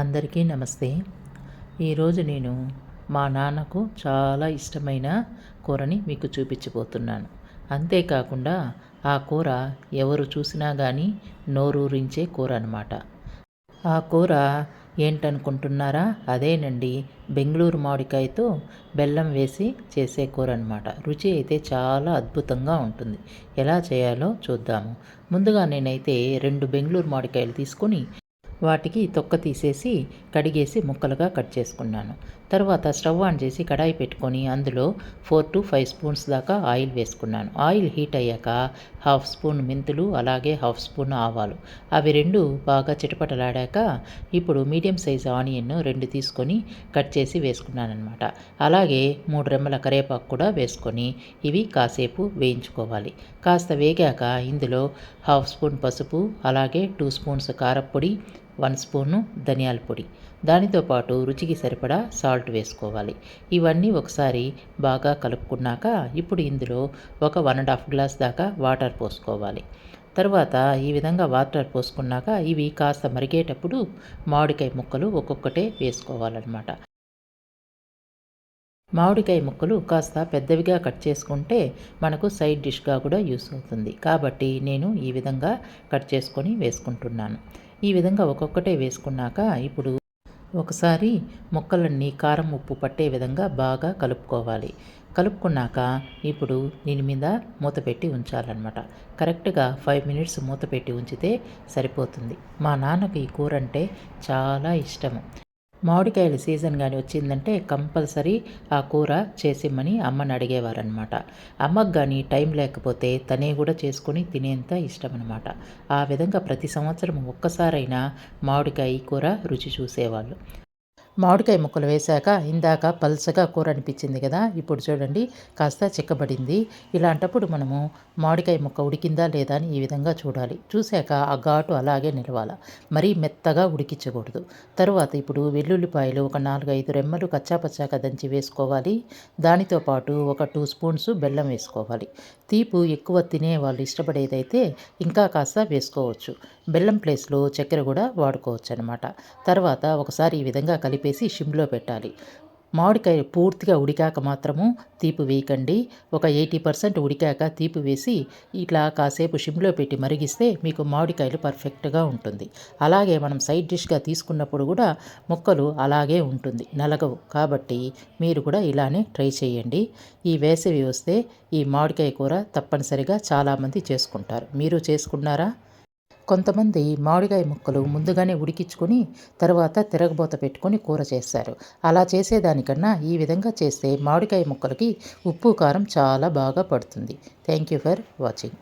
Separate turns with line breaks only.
అందరికీ నమస్తే. ఈరోజు నేను మా నాన్నకు చాలా ఇష్టమైన కూరని మీకు చూపించబోతున్నాను. అంతేకాకుండా ఆ కూర ఎవరు చూసినా కానీ నోరూరించే కూర అనమాట ఆ కూర ఏంటనుకుంటున్నారా? అదేనండి బెంగళూరు మామిడికాయతో బెల్లం వేసి చేసే కూర అనమాట రుచి అయితే చాలా అద్భుతంగా ఉంటుంది. ఎలా చేయాలో చూద్దాము. ముందుగా నేనైతే రెండు బెంగళూరు మామిడికాయలు తీసుకొని వాటికి తొక్క తీసేసి కడిగేసి ముక్కలుగా కట్ చేసుకున్నాను. తర్వాత స్టవ్ ఆన్ చేసి కడాయి పెట్టుకొని అందులో ఫోర్ టు ఫైవ్ స్పూన్స్ దాకా ఆయిల్ వేసుకున్నాను. ఆయిల్ హీట్ అయ్యాక హాఫ్ స్పూన్ మెంతులు అలాగే హాఫ్ స్పూన్ ఆవాలు. అవి రెండు బాగా చిటపటలాడాక ఇప్పుడు మీడియం సైజ్ ఆనియన్ రెండు తీసుకొని కట్ చేసి వేసుకున్నాను అనమాట అలాగే మూడు రెమ్మల కరేపాకు కూడా వేసుకొని ఇవి కాసేపు వేయించుకోవాలి. కాస్త వేగాక ఇందులో హాఫ్ స్పూన్ పసుపు అలాగే టూ స్పూన్స్ కారప్పొడి వన్ స్పూను ధనియాల పొడి. దానితో పాటు రుచికి సరిపడా సాల్ట్ వేసుకోవాలి. ఇవన్నీ ఒకసారి బాగా కలుపుకున్నాక ఇప్పుడు ఇందులో ఒక వన్ అండ్ హాఫ్ గ్లాస్ దాకా వాటర్ పోసుకోవాలి. తర్వాత ఈ విధంగా వాటర్ పోసుకున్నాక ఇవి కాస్త మరిగేటప్పుడు మామిడికాయ ముక్కలు ఒక్కొక్కటే వేసుకోవాలన్నమాట. మామిడికాయ ముక్కలు కాస్త పెద్దవిగా కట్ చేసుకుంటే మనకు సైడ్ డిష్గా కూడా యూస్ అవుతుంది. కాబట్టి నేను ఈ విధంగా కట్ చేసుకొని వేసుకుంటున్నాను. ఈ విధంగా ఒక్కొక్కటే వేసుకున్నాక ఇప్పుడు ఒకసారి ముక్కలన్నీ కారం ఉప్పు పట్టే విధంగా బాగా కలుపుకోవాలి. కలుపుకున్నాక ఇప్పుడు దీని మీద మూత పెట్టి ఉంచాలన్నమాట. కరెక్ట్గా ఫైవ్ మినిట్స్ మూత పెట్టి ఉంచితే సరిపోతుంది. మా నాన్నకు ఈ కూర అంటే చాలా ఇష్టము. మామిడికాయల సీజన్ కానీ వచ్చిందంటే కంపల్సరీ ఆ కూర చేసిమ్మని అమ్మని అడిగేవారనమాట అమ్మకు కానీ టైం లేకపోతే తనే కూడా చేసుకొని తినేంత ఇష్టం అనమాట ఆ విధంగా ప్రతి సంవత్సరం ఒక్కసారైనా మామిడికాయ కూర రుచి చూసేవాళ్ళు. మామిడికాయ ముక్కలు వేశాక ఇందాక పల్చగా కూర అనిపించింది కదా ఇప్పుడు చూడండి కాస్త చిక్కబడింది. ఇలాంటప్పుడు మనము మామిడికాయ ముక్క ఉడికిందా లేదా అని ఈ విధంగా చూడాలి. చూశాక ఆ ఘాటు అలాగే నిలవాలి. మరీ మెత్తగా ఉడికించకూడదు. తరువాత ఇప్పుడు వెల్లుల్లిపాయలు ఒక నాలుగైదు రెమ్మలు కచ్చాపచ్చాక దంచి వేసుకోవాలి. దానితో పాటు ఒక టూ స్పూన్స్ బెల్లం వేసుకోవాలి. తీపు ఎక్కువ తినే వాళ్ళు ఇష్టపడేదైతే ఇంకా కాస్త వేసుకోవచ్చు. బెల్లం ప్లేస్లో చక్కెర కూడా వాడుకోవచ్చు అనమాట తర్వాత ఒకసారి ఈ విధంగా కలిపి కలిపేసి షిమ్లో పెట్టాలి. మామిడికాయ పూర్తిగా ఉడికాక మాత్రము తీపి వేయకండి. ఒక ఎయిటీ పర్సెంట్ ఉడికాక తీపి వేసి ఇట్లా కాసేపు షిమ్లో పెట్టి మరిగిస్తే మీకు మామిడికాయలు పర్ఫెక్ట్గా ఉంటుంది. అలాగే మనం సైడ్ డిష్గా తీసుకున్నప్పుడు కూడా ముక్కలు అలాగే ఉంటుంది నలగవు. కాబట్టి మీరు కూడా ఇలానే ట్రై చేయండి. ఈ వేసవి వస్తే ఈ మామిడికాయ కూర తప్పనిసరిగా చాలామంది చేసుకుంటారు. మీరు చేసుకున్నారా? కొంతమంది మామిడికాయ ముక్కలు ముందుగానే ఉడికించుకొని తర్వాత తిరగబోత పెట్టుకొని కూర చేస్తారు. అలా చేసేదానికన్నా ఈ విధంగా చేస్తే మామిడికాయ ముక్కలకి ఉప్పు కారం చాలా బాగా పడుతుంది. Thank you for watching